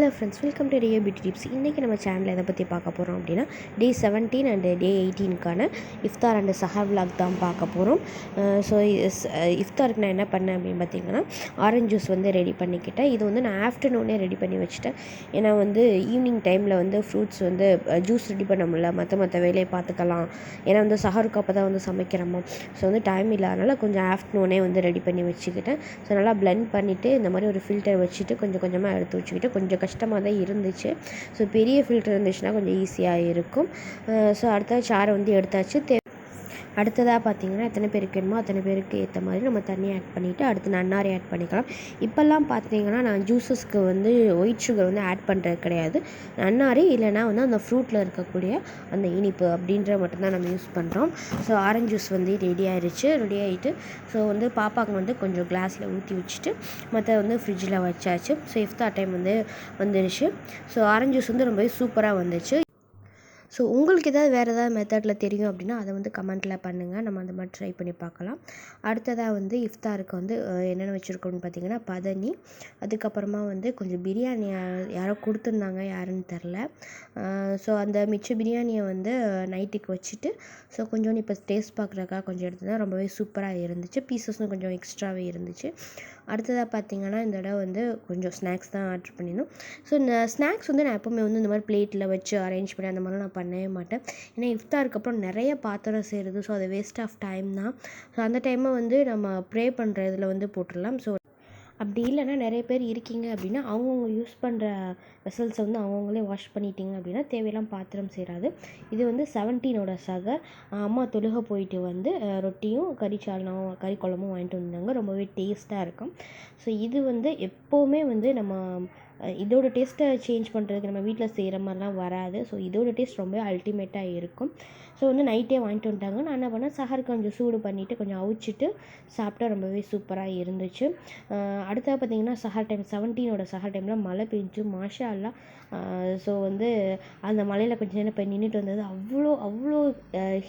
Welcome to the beauty tips இன்றைக்கி நம்ம சேனலில் எதை பற்றி பார்க்க போகிறோம் அப்படின்னா டே செவன்டீன் அண்ட் டே எயிட்டீனுக்கான இஃப்தார் அண்ட் சஹார் விலாக் தான் பார்க்க போகிறோம் ஸோ இஃப்தாருக்கு நான் என்ன பண்ணேன் அப்படின்னு பார்த்தீங்கன்னா ஆரஞ்ச் ஜூஸ் வந்து ரெடி பண்ணிக்கிட்டேன். இது வந்து நான் ஆஃப்டர்நூனே ரெடி பண்ணி வச்சுட்டேன். ஏன்னா வந்து ஈவினிங் டைமில் வந்து ஃப்ரூட்ஸ் வந்து ஜூஸ் ரெடி பண்ண முடியல. மற்ற மற்ற வேலையை பார்த்துக்கலாம். ஏன்னா வந்து சஹருக்கு அப்போ தான் வந்து சமைக்கிறோமா. ஸோ வந்து டைம் இல்லாதனால கொஞ்சம் ஆஃப்டர்நூனே வந்து ரெடி பண்ணி வச்சுக்கிட்டேன். ஸோ நல்லா பிளெண்ட் பண்ணிவிட்டு இந்த மாதிரி ஒரு ஃபில்டர் வச்சுட்டு கொஞ்சம் கொஞ்சமாக எடுத்து வச்சுக்கிட்டு கொஞ்சம் கஷ்டமாக தான் இருந்துச்சு. ஸோ பெரிய ஃபில்டர் இருந்துச்சுன்னா கொஞ்சம் ஈஸியாக இருக்கும். ஸோ அடுத்த சாரை வந்து எடுத்தாச்சு. அடுத்ததாக பார்த்தீங்கன்னா எத்தனை பேருக்கு வேணுமோ அத்தனை பேருக்கு ஏற்ற மாதிரி நம்ம தண்ணி ஆட் பண்ணிவிட்டு அடுத்து நன்னாரி ஆட் பண்ணிக்கலாம். இப்போல்லாம் பார்த்தீங்கன்னா நான் ஜூஸஸ்க்கு வந்து ஒயிட் சுகர் வந்து ஆட் பண்ணுறது கிடையாது. நன்னாரி இல்லைனா வந்து அந்த ஃப்ரூட்டில் இருக்கக்கூடிய அந்த இனிப்பு அப்படின்ற மட்டும்தான் நம்ம யூஸ் பண்ணுறோம் ஸோ ஆரஞ்ச் ஜூஸ் வந்து ரெடி ஆயிடுச்சு ரெடி ஆகிட்டு ஸோ வந்து பாப்பாவுக்கு வந்து கொஞ்சம் கிளாஸில் ஊற்றி வச்சுட்டு மற்ற வந்து ஃப்ரிட்ஜில் வச்சாச்சு. ஸோ இஃப்தார் டைம் வந்து வந்துடுச்சு ஸோ ஆரஞ்ச் ஜூஸ் வந்து ரொம்பவே சூப்பராக வந்துச்சு. ஸோ உங்களுக்கு ஏதாவது வேறு ஏதாவது மெத்தடில் தெரியும் அப்படின்னா அதை வந்து கமெண்ட்டில் பண்ணுங்கள் நம்ம அந்த மாதிரி ட்ரை பண்ணி பார்க்கலாம். அடுத்ததாக வந்து இஃப்தாருக்கு வந்து என்னென்ன வச்சுருக்கோன்னு பார்த்தீங்கன்னா பதனி. அதுக்கப்புறமா வந்து கொஞ்சம் பிரியாணி யாரோ கொடுத்துருந்தாங்க யாருன்னு தெரில. ஸோ அந்த மிச்ச பிரியாணியை வந்து நைட்டுக்கு வச்சுட்டு ஸோ கொஞ்சோண்டு இப்போ டேஸ்ட் பார்க்குறக்கா கொஞ்சம் எடுத்துதான் ரொம்பவே சூப்பராக இருந்துச்சு. பீசஸும் கொஞ்சம் எக்ஸ்ட்ராவே இருந்துச்சு. அடுத்ததாக பார்த்தீங்கன்னா இந்த தடவை வந்து கொஞ்சம் ஸ்நாக்ஸ் தான் ஆர்டர் பண்ணியிருந்தோம் ஸோ இந்த ஸ்நாக்ஸ் வந்து நான் எப்போவுமே வந்து இந்த மாதிரி பிளேட்டில் வச்சு அரேஞ்ச் பண்ணி அந்த மாதிரிலாம் நான் பண்ணவே மாட்டேன். ஏன்னா இஃப்தாருக்கு அப்புறம் நிறைய பாத்திரம் செய்கிறது ஸோ அது வேஸ்ட் ஆஃப் டைம் தான். ஸோ அந்த டைமை வந்து நம்ம ப்ரே பண்ணுற இதில் வந்து போட்டுடலாம் ஸோ அப்படி இல்லைன்னா நிறைய பேர் இருக்கீங்க அப்படின்னா அவங்கவுங்க யூஸ் பண்ணுற வெசல்ஸை வந்து அவங்கவுங்களே வாஷ் பண்ணிட்டீங்க அப்படின்னா தேவையெல்லாம் பாத்திரம் சேராது இது வந்து செவன்டீனோட சக. அம்மா தொழுக போயிட்டு வந்து ரொட்டியும் கறி சால்னாவும் கறி குழம்பும் வாங்கிட்டு வந்தாங்க. ரொம்பவே டேஸ்ட்டாக இருக்கும். ஸோ இது வந்து எப்போவுமே வந்து நம்ம இதோட டேஸ்ட்டை சேஞ்ச் பண்ணுறதுக்கு நம்ம வீட்டில் செய்கிற மாதிரிலாம் வராது. ஸோ இதோட டேஸ்ட் ரொம்ப அல்டிமேட்டாக இருக்கும். ஸோ வந்து நைட்டே வாங்கிட்டு வந்துட்டாங்க. நான் என்ன பண்ணேன்? சஹர் கொஞ்சம் சூடு பண்ணிவிட்டு கொஞ்சம் அவிச்சிட்டு சாப்பிட்டா ரொம்பவே சூப்பராக இருந்துச்சு. அடுத்தது பார்த்திங்கன்னா சஹர் டைம் செவன்டீனோட சஹர் டைமில் மழை பெஞ்சு மாஷா அல்லா ஸோ வந்து அந்த மலையில் கொஞ்சம் நேரம் போய் நின்றுட்டு வந்தது அவ்வளோ அவ்வளோ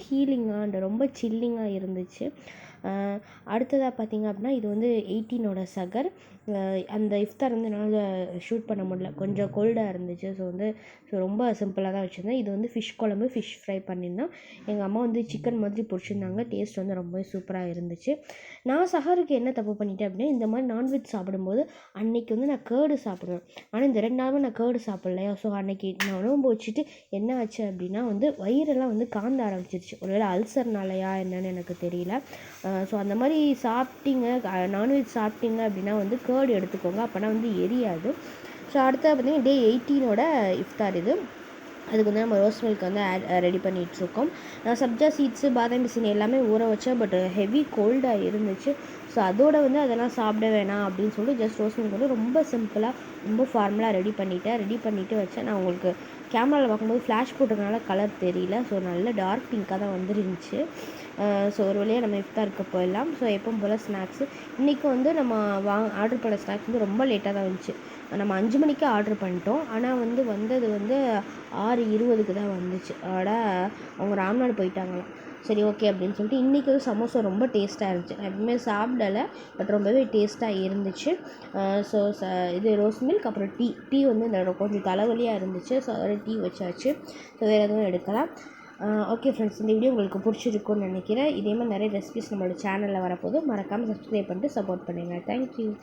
ஹீலிங்காக அண்ட் ரொம்ப சில்லிங்காக இருந்துச்சு. அடுத்ததாக பார்த்திங்க அப்படின்னா இது வந்து எயிட்டீனோட சகர். அந்த இஃப்தார் வந்து என்னால் ஷூட் பண்ண முடியல. கொஞ்சம் கோல்டாக இருந்துச்சு. ஸோ வந்து ஸோ ரொம்ப சிம்பிளாக தான் வச்சுருந்தேன். இது வந்து ஃபிஷ் குழம்பு ஃபிஷ் ஃப்ரை பண்ணியிருந்தோம். எங்கள் அம்மா வந்து சிக்கன் மாதிரி பொரிச்சிருந்தாங்க. டேஸ்ட் வந்து ரொம்பவே சூப்பராக இருந்துச்சு. நான் சஹருக்கு என்ன தப்பு பண்ணிட்டேன் அப்படின்னா இந்த மாதிரி நான்வெஜ் சாப்பிடும்போது அன்னைக்கு வந்து நான் கேர்டு சாப்பிடுவேன். ஆனால் இந்த ரெண்டு நாளுமே நான் கேர்டு சாப்பிட்லையா? ஸோ அன்னைக்கு நான் உணவு வச்சுட்டு என்ன ஆச்சு அப்படின்னா வந்து வயிறெல்லாம் வந்து காந்த ஆரம்பிச்சிருச்சு. ஒருவேளை அல்சர்னாலையா என்னன்னு எனக்கு தெரியல. ஸோ அந்த மாதிரி சாப்பிட்டீங்க நான்வெஜ் சாப்பிட்டீங்க அப்படின்னா வந்து கேர்டு எடுத்துக்கோங்க. அப்போனா வந்து எரியாது. ஸோ அடுத்தது பார்த்திங்கன்னா டே எயிட்டீனோட இஃப்தார் இது. அதுக்கு வந்து நம்ம ரோஸ் மில்க் வந்து ஆட் ரெடி பண்ணிகிட்ருக்கோம் நான் சப்ஜா சீட்ஸு பாதாம் பிசின் எல்லாமே ஊற வச்சேன். பட் ஹெவி கோல்டாக இருந்துச்சு. ஸோ அதோட வந்து அதெல்லாம் சாப்பிட வேணாம் அப்படின்னு சொல்லிட்டு ஜஸ்ட் ரோஸ் மில்க் வந்து ரொம்ப சிம்பிளாக ரொம்ப ஃபார்மலாக ரெடி பண்ணிவிட்டேன் ரெடி பண்ணிவிட்டு வச்சேன். நான் உங்களுக்கு கேமராவில் பார்க்கும்போது ஃப்ளாஷ் போட்டதுனால கலர் தெரியல. ஸோ நல்ல டார்க் பிங்காக தான் வந்துருந்துச்சு. ஸோ ஒரு வழியாக நம்ம இஃப்தாருக்கு போயிடலாம். ஸோ எப்பவும் போல் ஸ்நாக்ஸு இன்றைக்கி வந்து நம்ம வாங்க ஆர்டர் பண்ண ஸ்நாக்ஸ் வந்து ரொம்ப லேட்டாக தான் வந்துச்சு. நம்ம அஞ்சு மணிக்கு ஆர்டர் பண்ணிட்டோம். ஆனால் வந்து வந்தது வந்து ஆறு இருபதுக்கு தான் வந்துச்சு. ஆட அவங்க ராம்நாடு போயிட்டாங்களாம். சரி ஓகே அப்படின்னு சொல்லிட்டு இன்றைக்கி வந்து சமோசா ரொம்ப டேஸ்ட்டாக இருந்துச்சு. நான் எப்பவுமே சாப்பிடலை பட் ரொம்பவே டேஸ்ட்டாக இருந்துச்சு. ஸோ ச இது ரோஸ் மில்க் அப்புறம் டீ டீ வந்து இந்த கொஞ்சம் தலைவலியாக இருந்துச்சு. ஸோ அதோட டீ வச்சாச்சு. ஸோ வேறு எதுவும் எடுக்கலாம். ஓகே ஃப்ரெண்ட்ஸ் இந்த வீடியோ உங்களுக்கு பிடிச்சிருக்குன்னு நினைக்கிறேன். இதே மாதிரி நிறைய ரெசிபிஸ் நம்மளோட சேனலில் வரப்போதும் மறக்காமல் சப்ஸ்கிரைப் பண்ணிட்டு சப்போர்ட் பண்ணுங்கள் தேங்க்யூ